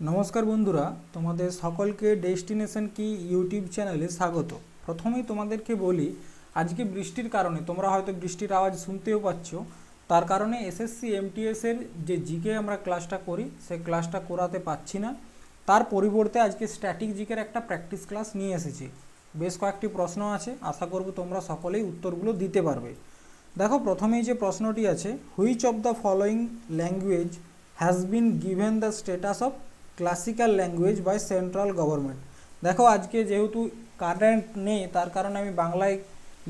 নমস্কার বন্ধুরা, তোমাদের সকলকে ডেস্টিনেশন কি ইউটিউব চ্যানেলে স্বাগত। প্রথমেই তোমাদেরকে বলি, আজকে বৃষ্টির কারণে, তোমরা হয়তো বৃষ্টির আওয়াজ শুনতেও পাচ্ছ, তার কারণে এসএসসি এমটিএস এর যে জিকে আমরা ক্লাসটা করি সেই ক্লাসটা করাতে পাচ্ছি না। তার পরিবর্তে আজকে স্ট্যাটিক জিকের একটা প্র্যাকটিস ক্লাস নিয়ে এসেছি। বেশ কয়েকটি প্রশ্ন আছে, আশা করব তোমরা সকলেই উত্তরগুলো দিতে পারবে। দেখো, প্রথমেই যে প্রশ্নটি আছে which of the following language has been given the status of classical language by central government দেখো, আজকে যেহেতু কারেন্ট নেই, তার কারণে আমি বাংলায়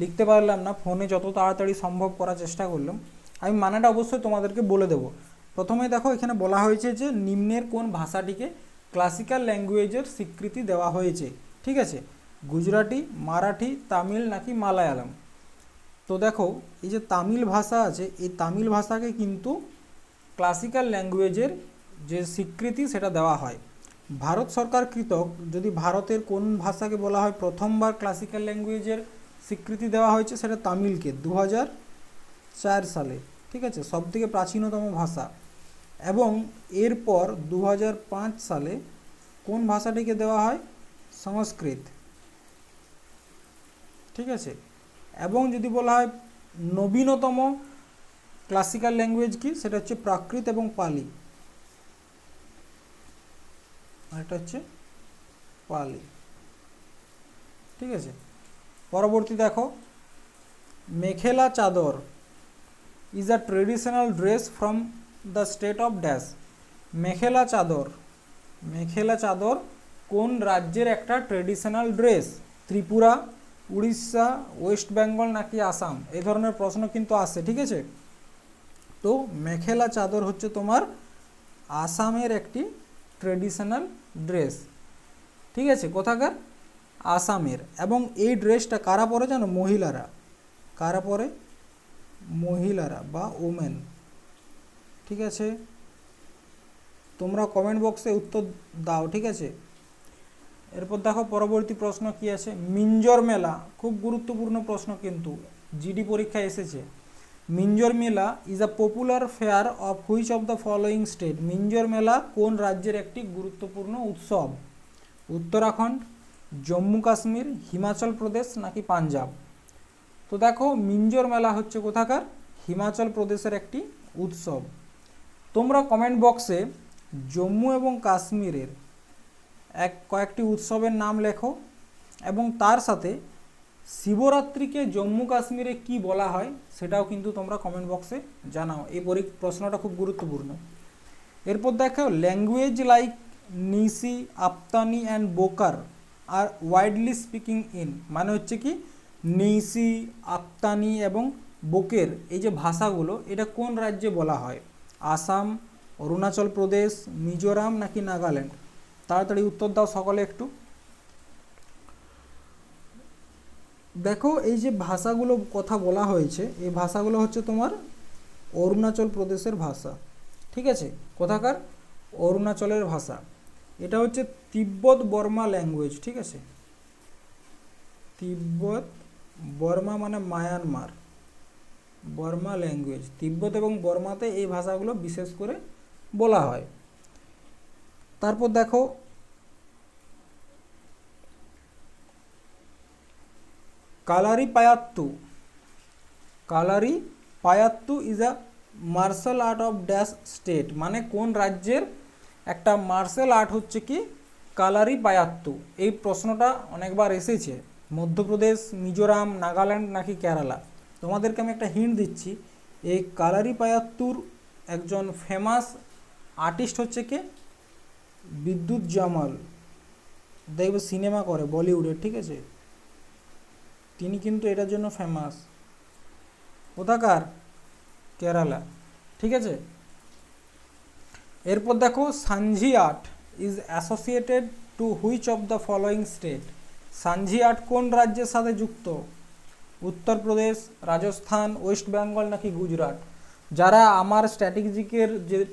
লিখতে পারলাম না, ফোনে যত তাড়াতাড়ি সম্ভব করার চেষ্টা করলাম। আমি মানাটা অবশ্যই তোমাদেরকে বলে দেবো। প্রথমে দেখো, এখানে বলা হয়েছে যে নিম্নের কোন ভাষাটিকে ক্লাসিক্যাল ল্যাঙ্গুয়েজের স্বীকৃতি দেওয়া হয়েছে। ঠিক আছে? গুজরাটি, মারাঠি, তামিল নাকি মালায়ালাম? তো দেখো, এই যে তামিল ভাষা আছে, এই তামিল ভাষাকে কিন্তু ক্লাসিক্যাল ল্যাঙ্গুয়েজের যে স্বীকৃতি সেটা দেওয়া হয়। ভারত সরকার কৃতক, যদি ভারতের কোন ভাষাকে বলা হয় প্রথমবার ক্লাসিক্যাল ল্যাঙ্গুয়েজের স্বীকৃতি দেওয়া হয়েছে, সেটা তামিলকে দু সালে, ঠিক আছে? সবথেকে প্রাচীনতম ভাষা। এবং এরপর দু হাজার পাঁচ সালে কোন ভাষাটিকে দেওয়া হয়? সংস্কৃত। ঠিক আছে? এবং যদি বলা হয় নবীনতম ক্লাসিক্যাল ল্যাঙ্গুয়েজ কি? সেটা হচ্ছে প্রাকৃত এবং পালি। আরেকটা হচ্ছে পালি। ঠিক আছে? পরবর্তী দেখো, Mekhela Chador is a traditional dress from the state of dash Mekhela Chador Mekhela Chador কোন রাজ্যের একটা traditional dress Tripura, Orissa, West Bengal নাকি আসাম? এই ধরনের প্রশ্ন কিন্তু আসে ঠিক আছে? তো মেখেলা চাদর হচ্ছে তোমার আসামের একটি ট্রেডিশনাল ড্রেস। ঠিক আছে? কোথাকার? আসামের। এবং এই ড্রেসটা কারা পরে জানো? মহিলারা। কারা পরে? মহিলারা বা ওমেন ঠিক আছে? তোমরা কমেন্ট বক্সে উত্তর দাও, ঠিক আছে? এরপর দেখো, পরবর্তী প্রশ্ন কি আছে? মিঞ্জর মেলা। খুব গুরুত্বপূর্ণ প্রশ্ন কিন্তু। জিডি পরীক্ষায় এসেছে। Minjar Mela is a popular fair of which of the following state Minjar Mela কোন রাজ্যের একটি গুরুত্বপূর্ণ উৎসব? উত্তরাখণ্ড, জম্মু কাশ্মীর, হিমাচল প্রদেশ নাকি পাঞ্জাব? তো দেখো, মিঞ্জর মেলা হচ্ছে কোথাকার? হিমাচল প্রদেশের একটি উৎসব। তোমরা কমেন্ট বক্সে জম্মু এবং কাশ্মীরের এক কয়েকটি উৎসবের নাম লেখো এবং তার সাথে শিবরাত্রিকে জম্মু কাশ্মীরে কি বলা হয় সেটাও কিন্তু তোমরা কমেন্ট বক্সে জানাও। এই পরি প্রশ্নটা খুব গুরুত্বপূর্ণ। এরপর দেখো language like Nyishi Apatani and Bokar are widely speaking in মানে হচ্ছে কি নিসি আফতানি এবং বোকের এই যে ভাষাগুলো, এটা কোন রাজ্যে বলা হয়? আসাম, অরুণাচল প্রদেশ, মিজোরাম নাকি নাগাল্যান্ড? তাড়াতাড়ি উত্তর দাও সকলে একটু। দেখো, এই যে ভাষাগুলো কথা বলা হয়েছে, এই ভাষাগুলো হচ্ছে তোমার অরুণাচল প্রদেশের ভাষা, ঠিক আছে? কোথাকার? অরুণাচলের ভাষা। এটা হচ্ছে তিব্বত বর্মা ল্যাঙ্গুয়েজ ঠিক আছে? তিব্বত বর্মা মানে মায়ানমার, বর্মা ল্যাঙ্গুয়েজ তিব্বত এবং বর্মাতে এই ভাষাগুলো বিশেষ করে বলা হয়। তারপর দেখো Kalari Payattu. Kalari Payattu is a martial art of dash state মানে কোন রাজ্যের একটা মার্শাল আর্ট হচ্ছে কি? কালারি পায়াত্তু। এই প্রশ্নটা অনেকবার এসেছে। মধ্যপ্রদেশ, মিজোরাম, নাগাল্যান্ড নাকি কেরালা? তোমাদেরকে আমি একটা হিন্ট দিচ্ছি। এই কালারি পায়াত্তুর একজন ফেমাস আর্টিস্ট হচ্ছে কে? বিদ্যুৎ জামাল। দেখবে সিনেমা করে বলিউডের ঠিক আছে? তিনি কিন্তু এটার জন্য ফেমাস কোথাকার? কেরালা। ঠিক আছে? এরপর দেখো, Sanjhi art is associated to which of the following state Sanjhi art কোন রাজ্যের সাথে যুক্ত? উত্তরপ্রদেশ, রাজস্থান, ওয়েস্ট বেঙ্গল নাকি গুজরাট? যারা আমার স্ট্র্যাটেজিকের যে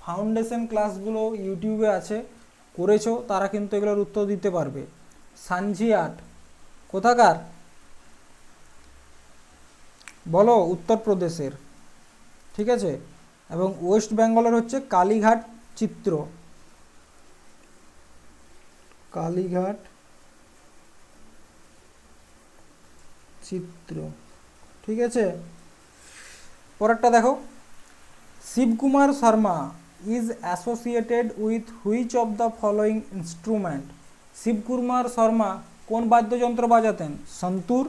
ফাউন্ডেশন ক্লাসগুলো ইউটিউবে আছে, করেছ, তারা কিন্তু এগুলোর উত্তর দিতে পারবে। সানঝি আর্ট। কোথাকার? বলো উত্তরপ্রদেশের, ঠিক আছে? এবং ওয়েস্ট বেঙ্গলের হচ্ছে কালীঘাট চিত্র। কালীঘাট চিত্র, ঠিক আছে? পরেরটা দেখো। Shivkumar Sharma is associated with which of the following instrument Shivkumar Sharma কোন বাদ্যযন্ত্র বাজাতেন? সন্তুর,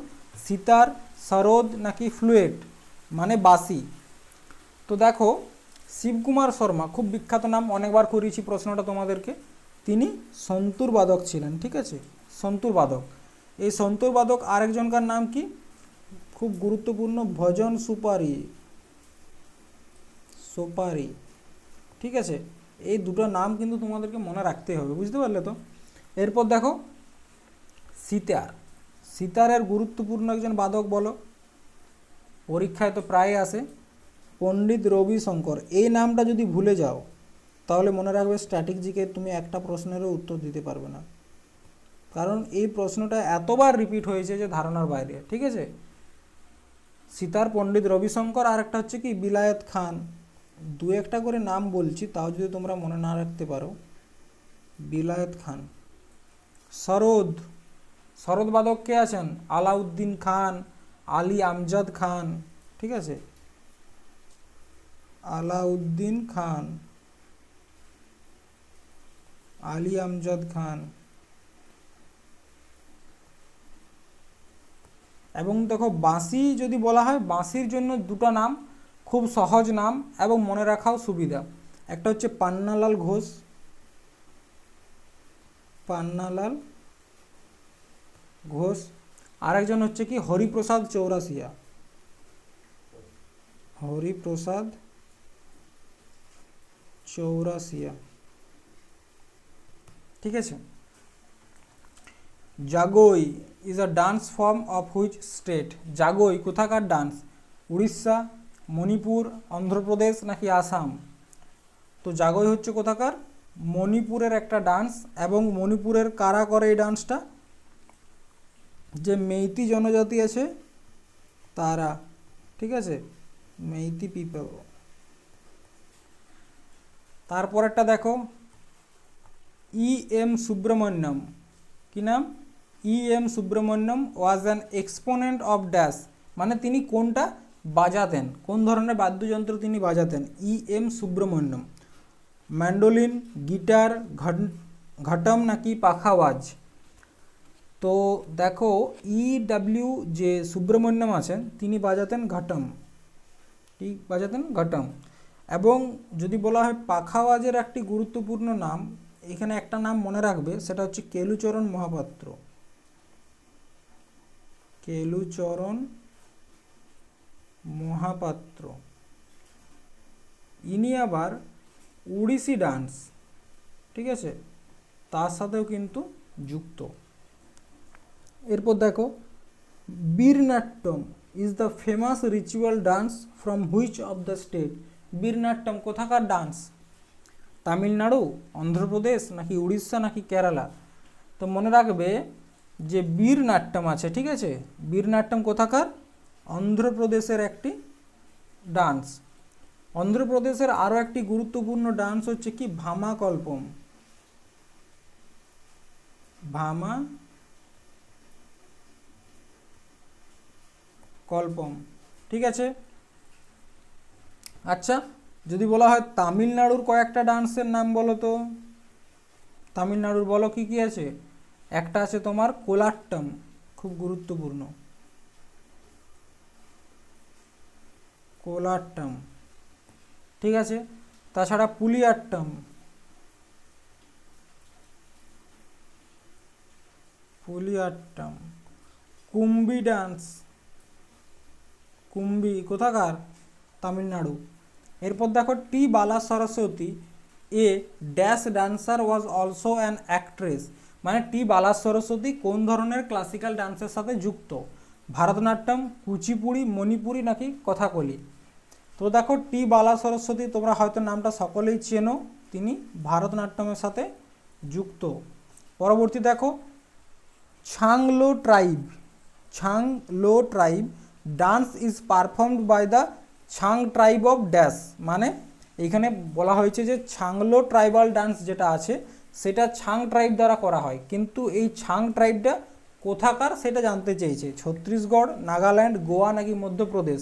সিতার সরোদ নাকি ফ্লুয়েট মানে বাঁশি তো দেখো, শিবকুমার শর্মা, খুব বিখ্যাত নাম, অনেকবার করিয়েছি প্রশ্নটা তোমাদেরকে। তিনি সন্তুর বাদক ছিলেন, ঠিক আছে? সন্তুর বাদক। এই সন্তুর বাদক আরেকজনকার নাম কি? খুব গুরুত্বপূর্ণ, ভজন সুপারি। সুপারি, ঠিক আছে? এই দুটো নাম কিন্তু তোমাদেরকে মনে রাখতে হবে, বুঝতে পারলে তো? এরপর দেখো, সিতার। সিতারের গুরুত্বপূর্ণ একজন বাদক বলো। পরীক্ষায় তো প্রায় আসে। পণ্ডিত রবি শঙ্কর এই নামটা যদি ভুলে যাও, তাহলে মনে রাখবে স্ট্যাটিক জিকে তুমি একটা প্রশ্নেরও উত্তর দিতে পারবে না। কারণ এই প্রশ্নটা এতবার রিপিট হয়েছে যে ধারণার বাইরে, ঠিক আছে? সীতার, পণ্ডিত রবিশঙ্কর, আর একটা হচ্ছে কি, বিলায়ত খান। দু একটা করে নাম বলছি, তাও যদি তোমরা মনে না রাখতে পারো। বিলায়ত খান। সরোদ শরৎ বাদক কে আছেন? আলাউদ্দিন খান, আলী আমজাদ খান, ঠিক আছে? আলাউদ্দিন খান, আলী আমজাদ খান। এবং দেখো বাঁশি যদি বলা হয়, বাঁশির জন্য দুটো নাম, খুব সহজ নাম এবং মনে রাখাও সুবিধা। একটা হচ্ছে পান্নালাল ঘোষ, পান্নালাল ঘোষ, আরেকজন হচ্ছে কি হরিপ্রসাদ চৌরাসিয়া হরিপ্রসাদ চৌরাসিয়া ঠিক আছে? Jagoi is a dance form of which state Jagoi, কোথাকার ডান্স উড়িষ্যা, মণিপুর, অন্ধ্রপ্রদেশ নাকি আসাম? তো জাগই হচ্ছে কোথাকার? মণিপুরের একটা ডান্স এবং মণিপুরের কারা করে এই ডান্সটা যে মেইতি জনজাতি আছে, তারা, ঠিক আছে? মেইতি পিপল তারপরেরটা দেখো ই এম সুব্রমণ্যম কি নাম? E M Subramaniam was an exponent of dash মানে তিনি কোনটা? বাজাতেন। কোন ধরনের বাদ্যযন্ত্র তিনি বাজাতেন? E M Subramaniam mandolin guitar ghatam নাকি পাখাওয়াজ? তো দেখো ই ডাব্লিউ যে সুব্রমণ্যম আছেন, তিনি বাজাতেন ঘটম। ঠিক বাজাতেন ঘটম। এবং যদি বলা হয় পাখাওয়াজের একটি গুরুত্বপূর্ণ নাম, এখানে একটা নাম মনে রাখবে, সেটা হচ্ছে কেলুচরণ মহাপাত্র। কেলুচরণ মহাপাত্র। ইনি আবার উড়িষি ডান্স, ঠিক আছে? তার সাথেও কিন্তু যুক্ত। এরপর দেখো, Veeranatyam is the famous ritual dance from which of the state Veeranatyam কোথাকার ডান্স তামিলনাড়ু, অন্ধ্রপ্রদেশ, নাকি উড়িষ্যা, নাকি কেরালা? তো মনে রাখবে যে বীরনাট্যম আছে, ঠিক আছে? বীরনাট্যম কোথাকার? অন্ধ্রপ্রদেশের একটি ডান্স অন্ধ্রপ্রদেশের আরও একটি গুরুত্বপূর্ণ ডান্স হচ্ছে কি? ভামা কল্পম ভামা কল্পম। ঠিক আছে? আচ্ছা যদি বলা হয় তামিলনাড়ুর কয়েকটা ডান্সের নাম বলো তো। তামিলনাড়ুর বলো কি কি আছে? একটা আছে তোমার কোলাট্টম, খুব গুরুত্বপূর্ণ। কোলাট্টম। ঠিক আছে? তাছাড়া পুলিয়াট্টম। পুলিয়াট্টম। কুম্বি ডান্স। কুম্বি কোথাকার? তামিলনাড়ু। এরপর দেখো T Bala Saraswati a dash dancer was also an actress মানে টি বালা সরস্বতী কোন ধরনের ক্লাসিক্যাল ডান্সের সাথে যুক্ত? ভারতনাট্যম, কুচিপুড়ি, মণিপুরি নাকি কথাকলি? তো দেখো টি বালা সরস্বতী তোমরা হয়তো নামটা সকলেই চেনো। তিনি ভারতনাট্যমের সাথে যুক্ত। পরবর্তী দেখো, Changlo tribe. Changlo tribe dance is performed by the Chang tribe of dash মানে এখানে বলা হয়েছে যে ছাংলো ট্রাইবাল ডান্স যেটা আছে, সেটা ছাং ট্রাইব দ্বারা করা হয়। কিন্তু এই ছাং ট্রাইবটা কোথাকার সেটা জানতে চেয়েছে? ছত্তিশগড়, নাগাল্যান্ড, গোয়া নাকি মধ্যপ্রদেশ?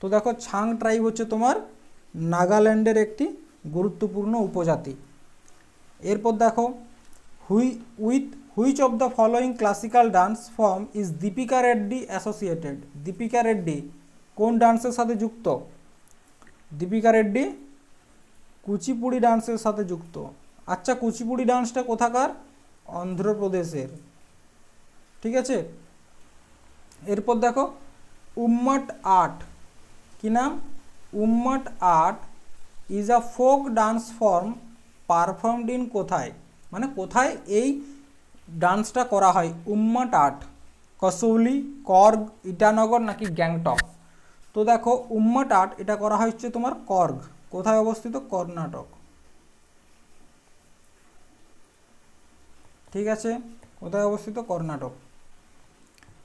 তো দেখো ছাং ট্রাইব হচ্ছে তোমার নাগাল্যান্ডের একটি গুরুত্বপূর্ণ উপজাতি। এরপর দেখো who with which of the following classical dance form is Deepika Reddy associated Deepika Reddy কোন ডান্সের সাথে যুক্ত? দীপিকা রেড্ডি কুচিপুড়ি ডান্সের সাথে যুক্ত। আচ্ছা কুচিপুড়ি ডান্সটা কোথাকার? অন্ধ্রপ্রদেশের। ঠিক আছে? এরপর দেখো, উম্মট আর্ট কি নাম? Ummattat is a folk dance form performed in কোথায়? মানে কোথায় এই ডান্সটা করা হয় উম্মট আর্ট কসৌলি, কর্গ, ইটানগর নাকি গ্যাংটক। তো দেখো, উম্মট আর্ট এটা করা হচ্ছে তোমার কর্গ। কোথায় অবস্থিত? কর্ণাটক। ঠিক আছে? কোথায় অবস্থিত? কর্ণাটক।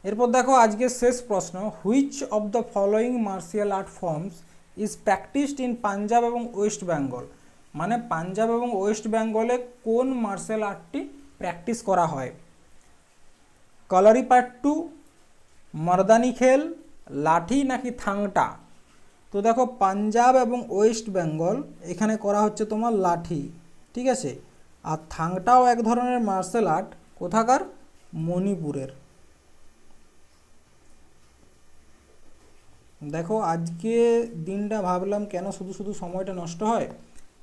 এরপর দেখো, আজকের শেষ প্রশ্ন which of the following martial art forms is practiced in Punjab এবং ওয়েস্ট বেঙ্গল মানে পাঞ্জাব এবং ওয়েস্ট বেঙ্গলে কোন মার্শাল আর্টটি প্র্যাকটিস করা হয়। কলারি পাট্টু মর্দানি খেল, লাঠি নাকি থাংটা? তো দেখো, পাঞ্জাব এবং ওয়েস্ট বেঙ্গল, এখানে করা হচ্ছে তোমার লাঠি, ঠিক আছে? আর থাংটাও এক ধরনের মার্শাল আর্ট, কোথাকার? মণিপুরের। দেখো, আজকে দিনটা ভাবলাম কেন শুধু শুধু সময়টা নষ্ট হয়?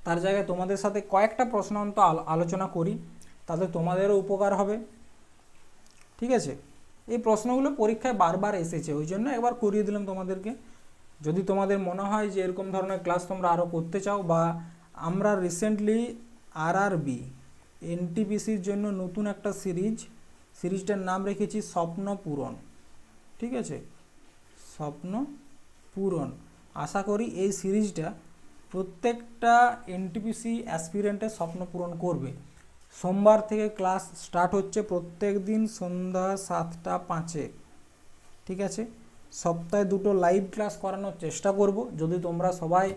তার জায়গায় তোমাদের সাথে কয়েকটা প্রশ্ন অন্ত আলো- আলোচনা করি। তাতে তোমাদেরও উপকার হবে। ঠিক আছে? এই প্রশ্নগুলো পরীক্ষায় বারবার এসেছে, ওই জন্য একবার করিয়ে দিলাম তোমাদেরকে। যদি তোমাদের মনে হয় যে এরকম ধরনের ক্লাস তোমরা আরও করতে চাও বা আমরা রিসেন্টলি আরআরবি এনটিপিসির জন্য নতুন একটা সিরিজ, সিরিজটার নাম রেখেছি স্বপ্ন পূরণ। ঠিক আছে? স্বপ্ন পূরণ। আশা করি এই সিরিজটা প্রত্যেকটা এনটিপিসি অ্যাসপিরেন্টের স্বপ্ন পূরণ করবে। সোমবার থেকে ক্লাস স্টার্ট হচ্ছে প্রত্যেক দিন সন্ধ্যা সাতটা পাঁচে। ঠিক আছে? সপ্তাহে দুটো লাইভ ক্লাস করানোর চেষ্টা করব। যদি তোমরা সবাই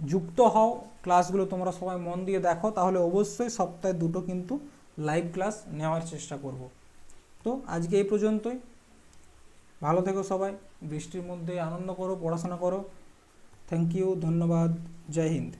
যুক্ত হও, ক্লাসগুলো তোমরা সবাই মন দিয়ে দেখো, তাহলে অবশ্যই সপ্তাহে দুটো কিন্তু লাইভ ক্লাস নেওয়ার চেষ্টা করব। তো আজকে এই পর্যন্তই। ভালো থেকো সবাই, বৃষ্টির মধ্যে আনন্দ করো, পড়াশোনা করো। থ্যাংক ইউ ধন্যবাদ, জয় হিন্দ।